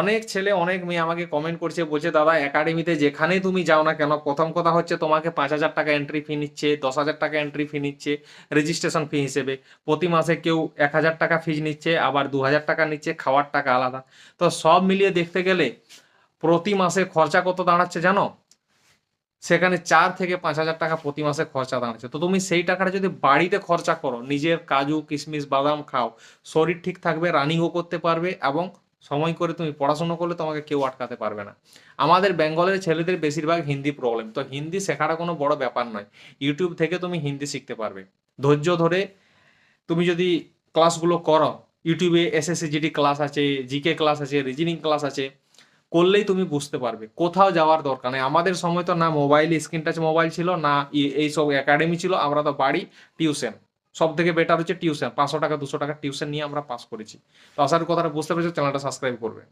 অনেক ছেলে, অনেক মেয়ে আমাকে কমেন্ট করছে, বলছে, দাদা একাডেমিতে যেখানেই তুমি যাও না কেন, প্রথম কথা হচ্ছে তোমাকে পাঁচ হাজার টাকা এন্ট্রি ফি নিচ্ছে, দশ হাজার টাকা এন্ট্রি ফি নিচ্ছে রেজিস্ট্রেশন ফি হিসেবে। প্রতি মাসে কেউ এক হাজার টাকা ফিজ নিচ্ছে, আবার দু হাজার টাকা নিচ্ছে, খাওয়ার টাকা আলাদা। তো সব মিলিয়ে দেখতে গেলে প্রতি মাসে খরচা কত দাঁড়াচ্ছে জানো? সেখানে চার থেকে পাঁচ হাজার টাকা প্রতি মাসে খরচা দাঁড়াচ্ছে। তো তুমি সেই টাকাটা যদি বাড়িতে খরচা করো, নিজের কাজু, কিশমিশ, বাদাম খাও, শরীর ঠিক থাকবে, রানিংও করতে পারবে এবং সময় করে তুমি পড়াশোনা করলে তোমাকে কেউ আটকাতে পারবে না। আমাদের বেঙ্গলের ছেলেদের বেশিরভাগ হিন্দি প্রবলেম তো হিন্দি শেখাটা কোনো বড় ব্যাপার নয়। ইউটিউব থেকে তুমি হিন্দি শিখতে পারবে। ধৈর্য ধরে তুমি যদি ক্লাসগুলো করো ইউটিউবে এসএসসি জিডি ক্লাস আছে জিকে ক্লাস আছে রিজনিং ক্লাস আছে, করলেই তুমি বুঝতে পারবে। কোথাও যাওয়ার দরকার নেই। আমাদের সময় তো না মোবাইল স্ক্রিন টাচ মোবাইল ছিল, না এইসব একাডেমি ছিল, আমরা তো বাড়ি টিউশন সব থেকে বেটার হচ্ছে টিউশন পাঁচশো টাকা, দুশো টাকা টিউশন নিয়ে আমরা পাস করেছি। তো আসার কথাটা বুঝতে পেরেছ চ্যানেলটা সাবস্ক্রাইব করবে।